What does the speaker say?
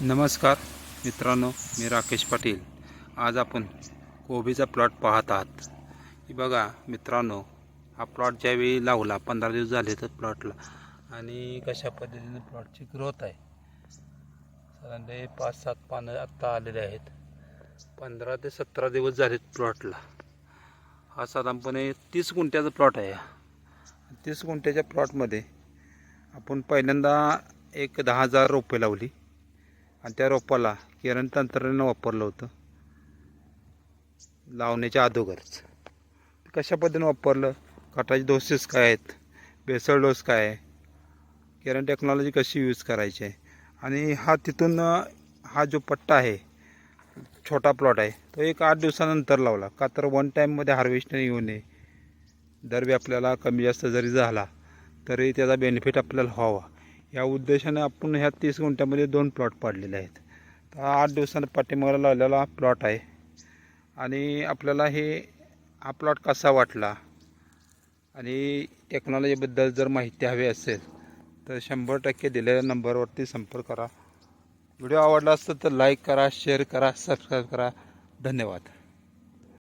नमस्कार मित्रांनो मी राकेश पाटील. आज आपण कोबीचा प्लॉट पाहत आहात. की बघा मित्रांनो हा प्लॉट ज्यावेळी लावला पंधरा दिवस झाले तर प्लॉटला. आणि कशा पद्धतीने प्लॉटची ग्रोथ आहे? साधारण पाच सात पानं आत्ता आलेले आहेत. पंधरा ते सतरा दिवस झालेत प्लॉटला. हा साधारणपणे तीस गुंठ्याचा प्लॉट आहे. तीस गुंठ्याच्या प्लॉटमध्ये आपण पहिल्यांदा एक दहा हजार रोपे लावली. आणि त्या रोपाला किरण तंत्रज्ञान वापरलं होतं. लावण्याच्या अगोदरच. कशा पद्धतीनं वापरलं? कटाचे डोसेस काय आहेत? बेसळ डोस काय आहे? किरण टेक्नॉलॉजी कशी यूज करायची आहे? आणि हा तिथून हा जो पट्टा आहे छोटा प्लॉट आहे तो एक आठ दिवसानंतर लावला. का तर वन टाईममध्ये हार्वेस्टर येऊ नये. दरबी आपल्याला कमी जास्त जरी झाला तरी त्याचा बेनिफिट आपल्याला व्हावा. या उद्देशाने आपण ह्या तीस गुंठ्यामध्ये दोन प्लॉट पाडलेले आहेत. तर हा आठ दिवसांनी पाठीमागला लावलेला प्लॉट आहे. आणि आपल्याला हे हा प्लॉट कसा वाटला? आणि टेक्नॉलॉजीबद्दल जर माहिती हवी असेल तर शंभर टक्के दिलेल्या नंबरवरती संपर्क करा. व्हिडिओ आवडला असेल तर लाईक करा शेअर करा सबस्क्राईब करा. धन्यवाद.